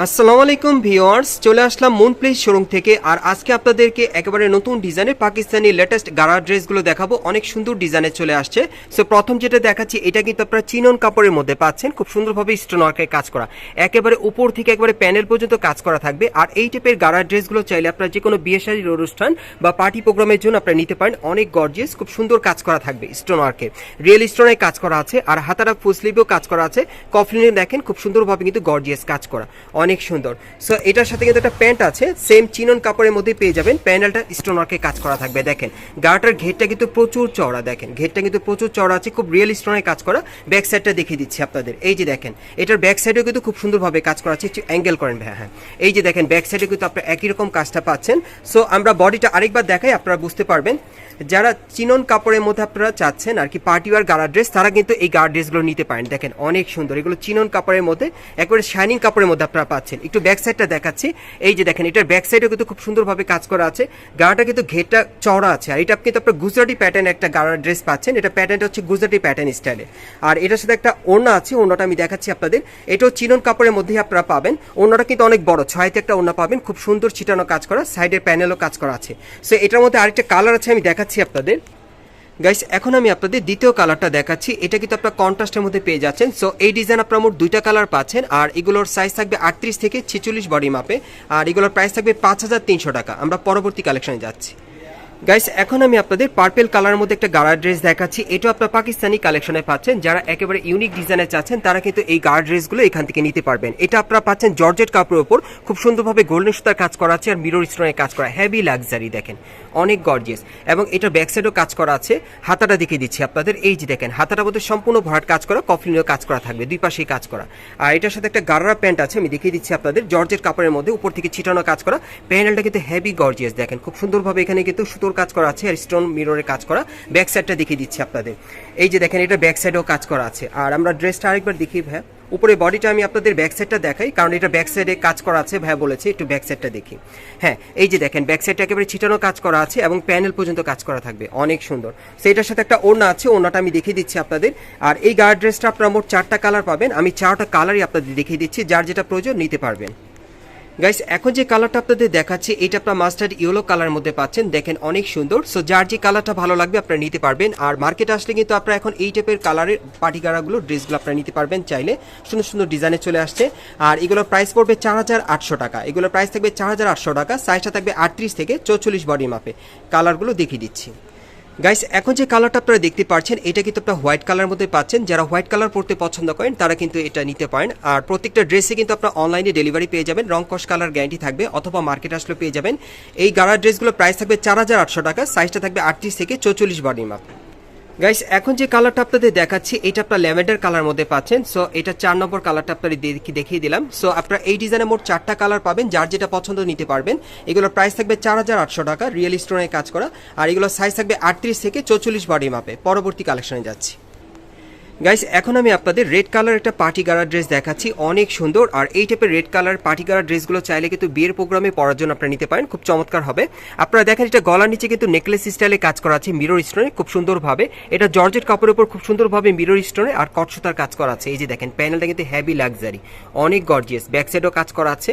আসসালামু আলাইকুম ভিওয়ার্স চলে আসলাম মুন প্লেস শোরুম থেকে, আর আজকে আপনাদেরকে একেবারে নতুন ডিজাইনের পাকিস্তানি লেটেস্ট গাড়া ড্রেসগুলো দেখাবো। অনেক সুন্দর ডিজাইনে চলে আসছে। সো প্রথম যেটা দেখাচ্ছি, এটা কিন্তু আপনারা চিনন কাপড়ের মধ্যে পাচ্ছেন, খুব সুন্দরভাবে স্টোন ওয়ার্কের কাজ করা। একেবারে উপর থেকে একেবারে প্যানেল পর্যন্ত কাজ করা থাকবে, আর এই টাইপের গাড়া ড্রেসগুলো চাইলে আপনারা যে কোনো বিয়ে শাড়ির অনুষ্ঠান বা পার্টি প্রোগ্রামের জন্য আপনারা নিতে পারেন। অনেক গর্জিয়াস খুব সুন্দর কাজ করা থাকবে স্টোন ওয়ার্কে রিয়েল স্টোনে কাজ করা আছে, আর হাতারা ফুল স্লিভেও কাজ করা আছে। কফলিনে দেখেন, খুব সুন্দরভাবে কিন্তু গর্জিয়াস কাজ করা। অনেক সুন্দর। সো এটার সাথে কিন্তু একটা প্যান্ট আছে সেম চিনন কাপড়ের মধ্যে পেয়ে যাবেন। প্যান্ডেলটা স্টোন ওয়ার্কে কাজ করা থাকবে। দেখেন, গাটার ঘেরটা কিন্তু প্রচুর চওড়া, দেখেন। ঘেরটা কিন্তু প্রচুর চওড়া আছে, খুব রিয়েল স্টোনে কাজ করা। ব্যাক সাইডটা দেখিয়ে দিচ্ছি আপনাদের। এই যে দেখেন, এটার ব্যাক সাইডেও কিন্তু খুব সুন্দরভাবে কাজ করা আছে। একটু অ্যাঙ্গেল করেন ভাই হ্যাঁ। এই যে দেখেন ব্যাক সাইডে কিন্তু আপনারা একই রকম কাজটা পাচ্ছেন। সো আমরা বডিটা আরেকবার দেখাই, আপনারা বুঝতে পারবেন। যারা চিনন কাপড়ের মধ্যে আপনারা চাচ্ছেন আর কি পার্টি ওয়ার গাড়া ড্রেস, তারা কিন্তু এই গাড়া ড্রেসগুলো নিতে পারেন। দেখেন, অনেক সুন্দর। এগুলো চিনন কাপড়ের মধ্যে, একবারে শাইনিং কাপড়ের মধ্যে আপনারা পাচ্ছেন। একটু ব্যাক সাইডটা দেখাচ্ছি। এই যে দেখেন, এটার ব্যাক সাইডেও কিন্তু খুব সুন্দরভাবে কাজ করা আছে। গাড়াটা কিন্তু ঘেরটা চওড়া আছে। আর এটা কিন্তু আপনার গুজরাটি প্যাটার্ন একটা গাড়া ড্রেস পাচ্ছেন। এটা প্যাটার্নটা হচ্ছে গুজরাটি প্যাটার্ন স্টাইলে আর এটার সাথে একটা ওড়না আছে, ওড়নাটা আমি দেখাচ্ছি আপনাদের। এটাও চিনন কাপড়ের মধ্যেই আপনারা পাবেন। ওড়নাটা কিন্তু অনেক বড়, ছয়তে একটা ওড়না পাবেন। খুব সুন্দর ছিটানো কাজ করা, সাইডের প্যানেলও কাজ করা আছে। সো এটার মধ্যে আরেকটা কালার আছে, আমি দেখাচ্ছি আপনাদের। গাইস এখন আমি আপনাদের দ্বিতীয় কালারটা দেখাচ্ছি। এটা কিন্তু আপনার কন্ট্রাস্টের মধ্যে পেয়ে যাচ্ছেন। সো এই ডিজাইন আপনার মোট দুইটা কালার পাচ্ছেন। আর এগুলোর সাইজ থাকবে আটত্রিশ থেকে ছেচল্লিশ বডি মাপে আর এগুলোর প্রাইস থাকবে পাঁচ হাজার তিনশো টাকা। আমরা পরবর্তী কালেকশনে যাচ্ছি। গাইস এখন আমি আপনাদের পার্পেল কালারের মধ্যে একটা গাড়া ড্রেস দেখাচ্ছি। এটাও আপনার পাকিস্তানি কালেকশনে পাচ্ছেন। যারা একেবারে ইউনিক ডিজাইনে চাচ্ছেন, তারা কিন্তু এই গাড়া ড্রেসগুলো এখান থেকে নিতে পারবেন। এটা আপনারা পাচ্ছেন জর্জেট কাপড়ের উপর। খুব সুন্দরভাবে গোল্ডেন সুতার কাজ করা আছে আর মিরর স্টোনের কাজ করা। হেভি লাক্সারি দেখেন। অনেক গর্জিয়াস এবং এটা ব্যাক সাইডও কাজ করা আছে। হাতাটা দেখিয়ে দিচ্ছি আপনাদের। এই যে দেখেন হাতাটা মধ্যে সম্পূর্ণ ভরাট কাজ করা কফলিনও কাজ করা থাকবে, দুই পাশেই কাজ করা। আর এটার সাথে একটা গাড়া প্যান্ট আছে, আমি দেখিয়ে দিচ্ছি আপনাদের। জর্জেট কাপড়ের মধ্যে উপর থেকে ছিটানো কাজ করা। প্যানেলটা কিন্তু হেভি গর্জিয়াস দেখেন। খুব সুন্দরভাবে এখানে কিন্তু সুতোর কাজ করা আছে আর স্টোন মিররের কাজ করা। ব্যাক সাইডটা দেখিয়ে দিচ্ছি আপনাদের। এই যে দেখেন, এটা ব্যাক সাইডেও কাজ করা আছে। আর আমরা ড্রেসটা আরেকবার দেখি ভাই উপরে বডিটা আমি আপনাদের ব্যাক সাইডটা দেখাই, কারণ এটা ব্যাক সাইডে কাজ করা আছে ভাই বলেছে, একটু ব্যাক সাইডটা দেখি। হ্যাঁ এই যে দেখেন ব্যাক সাইডটা একেবারে ছিটানো কাজ করা আছে এবং প্যানেল পর্যন্ত কাজ করা থাকবে। অনেক সুন্দর। সেইটার সাথে একটা ওড়না আছে, ওড়নাটা আমি দেখিয়ে দিচ্ছি আপনাদের। আর এই গার্ড ড্রেসটা আপনারা মোট চারটা কালার পাবেন। আমি চারটা কালারই আপনাদের দেখিয়ে দিচ্ছি, যার যেটা প্রয়োজন নিতে পারবেন। গাইস এখন যে কালারটা আপনাদের দেখাচ্ছি, এটা আপনার মাস্টার্ড ইয়েলো কালার মধ্যে পাচ্ছেন। দেখেন, অনেক সুন্দর। সো যার যে কালারটা ভালো লাগবে, আপনারা নিতে পারবেন। আর মার্কেটে আসলে কিন্তু আপনারা এখন এই টাইপের কালারের পার্টি গাড়াগুলো ড্রেসগুলো আপনারা নিতে পারবেন চাইলে। সুন্দর সুন্দর ডিজাইনে চলে আসছে। আর এগুলোর প্রাইস পড়বে চার হাজার আটশো টাকা। এগুলোর প্রাইস থাকবে চার হাজার আটশো টাকা। সাইজটা থাকবে আটত্রিশ থেকে চৌচল্লিশ বডি মাপে কালারগুলো দেখিয়ে দিচ্ছি। গাইস এখন যে কালারটা আপনারা দেখতে পাচ্ছেন, এটা কিন্তু আপনারা হোয়াইট কালার মধ্যে পাচ্ছেন। যারা হোয়াইট কালার পরতে পছন্দ করেন, তারা কিন্তু এটা নিতে পারেন। আর প্রত্যেকটা ড্রেসে কিন্তু আপনারা অনলাইনে ডেলিভারি পেয়ে যাবেন। রং কস কালার গ্যারান্টি থাকবে, অথবা মার্কেট আসলে পেয়ে যাবেন। এই গাড়ার ড্রেসগুলো প্রাইস থাকবে চার হাজার আটশো টাকা সাইজটা থাকবে আটত্রিশ থেকে চৌচল্লিশ বারের মাপ গাইস এখন যে কালারটা আপনাদের দেখাচ্ছি, এটা আপনার ল্যাভেন্ডার কালার মধ্যে পাচ্ছেন। সো এটা চার নম্বর কালারটা আপনার দেখি- দেখিয়ে দিলাম। সো আপনারা এই ডিজাইনে মোট চারটা কালার পাবেন, যার যেটা পছন্দ নিতে পারবেন। এগুলোর প্রাইস থাকবে চার হাজার আটশো টাকা রিয়েল স্টোনে কাজ করা। আর এগুলোর সাইজ থাকবে আটত্রিশ থেকে চৌচল্লিশ বডি মাপে পরবর্তী কালেকশনে যাচ্ছি। গাইস এখন আমি আপনাদের রেড কালার একটা পার্টি গাড়া ড্রেস দেখাচ্ছি, অনেক সুন্দর। আর এই টাইপের রেড কালার পার্টি গাড়া ড্রেসগুলো চাইলে কিন্তু বিয়ের প্রোগ্রামে পরার জন্য আপনারা নিতে পারেন, খুব চমৎকার হবে। আপনারা দেখেন, এটা গলার নিচে কিন্তু নেকলেস স্টাইলে কাজ করা আছে মিরর স্টোনে খুব সুন্দরভাবে। এটা জর্জেট কাপড়ের উপর খুব সুন্দরভাবে মিরর স্টোনে আর কটসুতার কাজ করা আছে। এই যে দেখেন প্যানেলটা কিন্তু হেভি লাক্সারি অনেক গর্জিয়াস ব্যাক সাইডও কাজ করা আছে।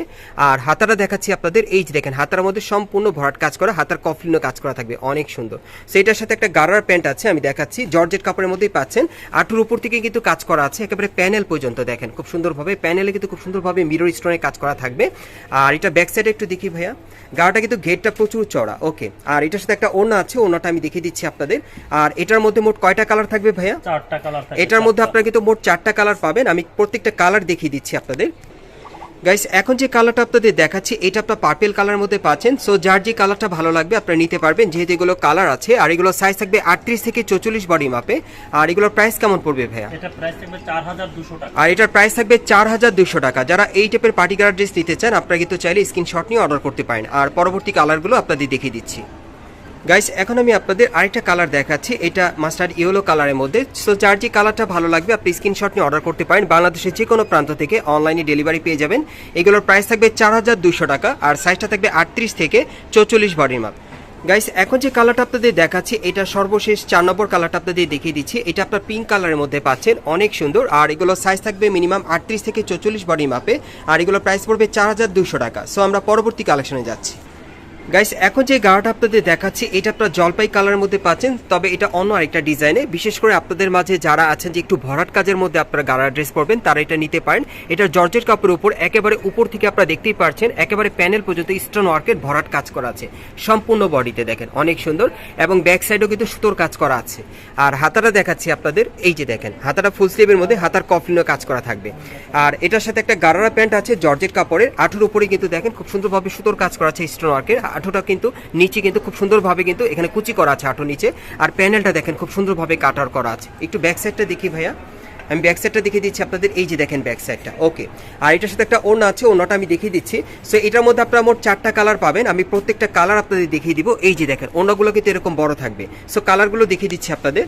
আর হাতাটা দেখাচ্ছি আপনাদের, এই যে দেখেন, হাতার মধ্যে সম্পূর্ণ ভরাট কাজ করা, হাতার কফলিনও কাজ করা থাকবে, অনেক সুন্দর। সেইটার সাথে একটা গারার প্যান্ট আছে, আমি দেখাচ্ছি, জর্জেট কাপড়ের মধ্যেই পাচ্ছেন। আটুর উপর থেকে কিন্তু কাজ করা আছে একেবারে প্যানেল পর্যন্ত দেখেন। খুব সুন্দরভাবে প্যানেলে কিন্তু খুব সুন্দরভাবে মিরর স্টোনে কাজ করা থাকবে। আর এটা ব্যাক সাইডে একটু দেখি ভাইয়া। গাড়াটা কিন্তু গেটটা প্রচুর চড়া ওকে আর এটার সাথে একটা ওনা আছে ওনাটা আমি দেখিয়ে দিচ্ছি আপনাদের। আর এটার মধ্যে মোট কয়টা কালার থাকবে ভাইয়া? চারটা কালার এটার মধ্যে আপনারা কিন্তু মোট চারটা কালার পাবেন। আমি প্রত্যেকটা কালার দেখিয়ে দিচ্ছি আপনাদের। গাইস এখন যে কালারটা আপনাদের দেখাচ্ছি এটা আপনার পার্পেল কালার মধ্যে পাচ্ছেন সো যার যে কালারটা ভালো লাগবে আপনারা নিতে পারবেন যেহেতু এগুলো কালার আছে আর এগুলো সাইজ থাকবে আটত্রিশ থেকে চৌচল্লিশ বডি মাপে আর এগুলোর প্রাইস কেমন পড়বে ভাইয়া? এটা প্রাইস থাকবে চার হাজার দুশো টাকা। আর এটার প্রাইস থাকবে চার হাজার দুশো টাকা। যারা এই টাইপের পার্টি কালার ড্রেস নিতে চান আপনারা কিন্তু চাইলে স্ক্রিনশট নিয়ে অর্ডার করতে পারেন। আর পরবর্তী কালারগুলো আপনাদের দেখিয়ে দিচ্ছি। গাইস এখন আমি আপনাদের আরেকটা কালার দেখাচ্ছি। এটা মাস্টার্ড ইয়েলো কালারের মধ্যে। সো যার যে কালারটা ভালো লাগবে, আপনি স্ক্রিনশট নিয়ে অর্ডার করতে পারেন। বাংলাদেশের যে কোনো প্রান্ত থেকে অনলাইনে ডেলিভারি পেয়ে যাবেন। এগুলোর প্রাইস থাকবে চার হাজার দুশো টাকা আর সাইজটা থাকবে আটত্রিশ থেকে চৌচল্লিশ বডির মাপ গাইস এখন যে কালারটা আপনাদের দেখাচ্ছি, এটা সর্বশেষ চার নম্বর কালারটা আপনাদের দেখিয়ে দিচ্ছি। এটা আপনার পিঙ্ক কালারের মধ্যে পাচ্ছেন। অনেক সুন্দর। আর এগুলো সাইজ থাকবে মিনিমাম আটত্রিশ থেকে চৌচল্লিশ বডি মাপে আর এগুলো প্রাইস পড়বে চার হাজার দুশো টাকা। সো আমরা পরবর্তী কালেকশনে যাচ্ছি। গাইস এখন যে গাড়াটা আপনাদের দেখাচ্ছি, এটা আপনার জলপাই কালারের মধ্যে পাচ্ছেন, তবে এটা অন্য আরেকটা ডিজাইনে বিশেষ করে আপনাদের মাঝে যারা আছেন যে একটু ভরাট কাজের মধ্যে আপনারা গাড়া ড্রেস পরবেন, তারা এটা নিতে পারেন। এটা জর্জের কাপড়ের উপর, একেবারে উপর থেকে আপনারা দেখতেই পারছেন, একেবারে প্যানেল পর্যন্ত স্টোন ওয়ার্কের ভরাট কাজ করা আছে। সম্পূর্ণ বডিতে দেখেন, অনেক সুন্দর এবং ব্যাক সাইডেও কিন্তু সুতোর কাজ করা আছে। আর হাতাটা দেখাচ্ছি আপনাদের, এই যে দেখেন, হাতাটা ফুল স্লিভের মধ্যে হাতার কফলিনও কাজ করা থাকবে। আর এটার সাথে একটা গারারা প্যান্ট আছে, জর্জেট কাপড়ের, আঠুর উপরে কিন্তু দেখেন, খুব সুন্দরভাবে সুতোর কাজ করা আছে স্টোন ওয়ার্কের আঠুটা কিন্তু, নিচে কিন্তু খুব সুন্দরভাবে কিন্তু এখানে কুচি করা আছে আঠু নিচে। আর প্যানেলটা দেখেন, খুব সুন্দরভাবে কাটার করা আছে। একটু ব্যাক সাইডটা দেখি ভাইয়া। আমি ব্যাক সাইডটা দেখিয়ে দিচ্ছি আপনাদের, এই যে দেখেন ব্যাক সাইডটা ওকে আর এটার সাথে একটা ওড়না আছে ওনাটা আমি দেখিয়ে দিচ্ছি। সো এটার মধ্যে আপনারা মোট চারটা কালার পাবেন। আমি প্রত্যেকটা কালার আপনাদের দেখিয়ে দিব। এই যে দেখেন ওনাগুলো কিন্তু এরকম বড় থাকবে। সো কালারগুলো দেখিয়ে দিচ্ছি আপনাদের।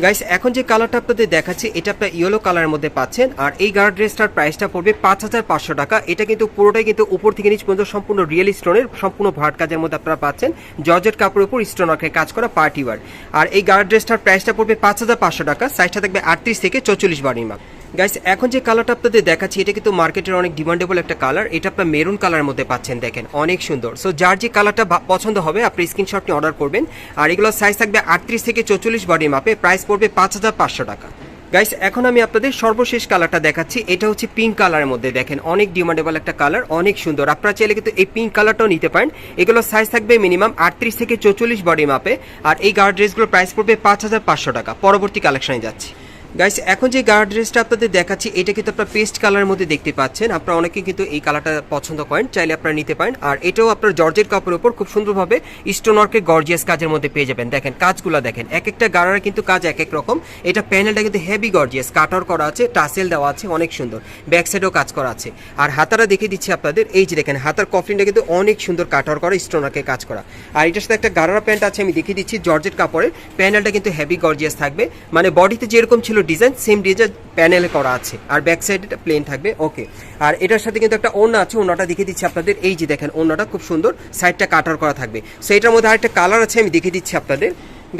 গাইস এখন যে কালারটা আপনাদের দেখাচ্ছি, এটা আপনার ইয়েলো কালারের মধ্যে পাচ্ছেন। আর এই গার্ড ড্রেসটার প্রাইসটা পড়বে পাঁচ হাজার পাঁচশো টাকা। এটা কিন্তু পুরোটাই কিন্তু উপর থেকে নিচ পর্যন্ত সম্পূর্ণ রিয়েল স্টোনের সম্পূর্ণ ভাট কাজের মধ্যে আপনারা পাচ্ছেন। জর্জেট কাপড়ের উপর স্টোন কাজ করা পার্টি ওয়ার আর এই গার্ড ড্রেসটার প্রাইসটা পড়বে পাঁচ হাজার পাঁচশো টাকা। সাইজটা থাকবে আটত্রিশ থেকে চৌচল্লিশ মাপ গাইস এখন যে কালারটা আপনাদের দেখাচ্ছি, এটা কিন্তু মার্কেটের অনেক ডিমান্ডেবল একটা কালার এটা আপনার মেরুন কালারের মধ্যে পাচ্ছেন, দেখেন, অনেক সুন্দর। সো যার যে কালারটা পছন্দ হবে, আপনি স্ক্রিনশট নিয়ে অর্ডার করবেন। আর এগুলো সাইজ থাকবে আটত্রিশ থেকে চৌচল্লিশ বডির মাপে প্রাইস পড়বে পাঁচ হাজার পাঁচশো টাকা। গাইস এখন আমি আপনাদের সর্বশেষ কালারটা দেখাচ্ছি। এটা হচ্ছে পিঙ্ক কালারের মধ্যে, দেখেন, অনেক ডিমান্ডেবল একটা কালার অনেক সুন্দর। আপনারা চাইলে কিন্তু এই পিঙ্ক কালারটাও নিতে পারেন। এগুলো সাইজ থাকবে মিনিমাম আটত্রিশ থেকে চৌচল্লিশ বডি মাপে আর এই গার্ড ড্রেসগুলোর প্রাইস পড়বে পাঁচ হাজার পাঁচশো টাকা। পরবর্তী কালেকশনে যাচ্ছি। গাইস এখন যে গার্ড ড্রেসটা আপনাদের দেখাচ্ছি, এটা কিন্তু আপনার পেস্ট কালারের মধ্যে দেখতে পাচ্ছেন। আপনারা অনেকে কিন্তু এই কালারটা পছন্দ করেন, চাইলে আপনারা নিতে পারেন। আর এটাও আপনার জর্জের কাপড়ের উপর খুব সুন্দরভাবে স্টোন ওয়ার্কের গর্জিয়াস কাজের মধ্যে পেয়ে যাবেন। দেখেন, কাজগুলো দেখেন। এক একটা গাড়ার কিন্তু কাজ এক এক রকম। এটা প্যানেলটা কিন্তু হেভি গর্জিয়াস কাটার করা আছে টাসেল দেওয়া আছে, অনেক সুন্দর। ব্যাক সাইডেও কাজ করা আছে। আর হাতারা দেখে দিচ্ছি আপনাদের। এই যে দেখেন, হাতার কফলিনটা কিন্তু অনেক সুন্দর কাটার করা স্টোন ওয়ার্কের কাজ করা। আর এটার সাথে একটা গাড়ারা প্যান্ট আছে, আমি দেখিয়ে দিচ্ছি জর্জের কাপড়ের। প্যানেলটা কিন্তু হেভি গর্জিয়াস থাকবে। মানে বডিতে যেরকম ছিল ডিজাইন সেম ডিজাইন প্যানেলে করা আছে। আর ব্যাক সাইড প্লেন থাকবে ওকে আর এটার সাথে কিন্তু একটা ওড়না আছে, ওড়নাটা দেখিয়ে দিচ্ছি আপনাদের। এই যে দেখেন, ওড়নাটা খুব সুন্দর সাইডটা কাটার করা থাকবে। সো এটার মধ্যে আরেকটা কালার আছে, আমি দেখিয়ে দিচ্ছি আপনাদের।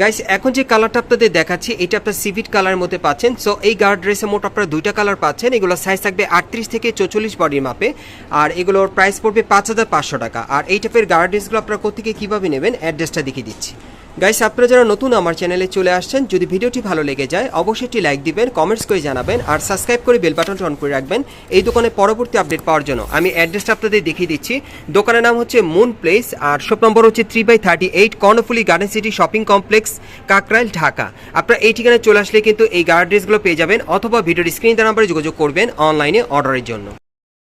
গাইস এখন যে কালারটা আপনাদের দেখাচ্ছি, এটা আপনার সিভিট কালারের মধ্যে পাচ্ছেন। সো এই গার্ড ড্রেসে মোট আপনারা দুইটা কালার পাচ্ছেন। এগুলো সাইজ থাকবে আটত্রিশ থেকে চৌচল্লিশ বডির মাপে। আর এগুলোর প্রাইস পড়বে পাঁচ হাজার পাঁচশো টাকা। আর এই টাইপের গার্ড ড্রেসগুলো আপনারা কোথেকে কীভাবে নেবেন অ্যাড্রেসটা দেখিয়ে দিচ্ছি। গাইস আপনারা যারা নতুন আমার চ্যানেলে চলে আসছেন, যদি ভিডিওটি ভালো লেগে যায়, অবশ্যই একটি লাইক দিবেন কমেন্টস করে জানাবেন, আর সাবস্ক্রাইব করে বেল বাটনটা অন করে রাখবেন। এই দোকানে পরবর্তী আপডেট পাওয়ার জন্য আমি অ্যাড্রেসটা আপনাদের দেখিয়ে দিচ্ছি। দোকানের নাম হচ্ছে মুন প্লেস আর শপ নম্বর হচ্ছে three by thirty eight Karnaphuli garden city shopping complex Kakrail, Dhaka. আপনারা এই ঠিকানায় চলে আসলে কিন্তু এই গার্ড ড্রেসগুলো পেয়ে যাবেন, অথবা ভিডিওর স্ক্রিন নাম্বারে যোগাযোগ করবেন অনলাইনে অর্ডারের জন্য।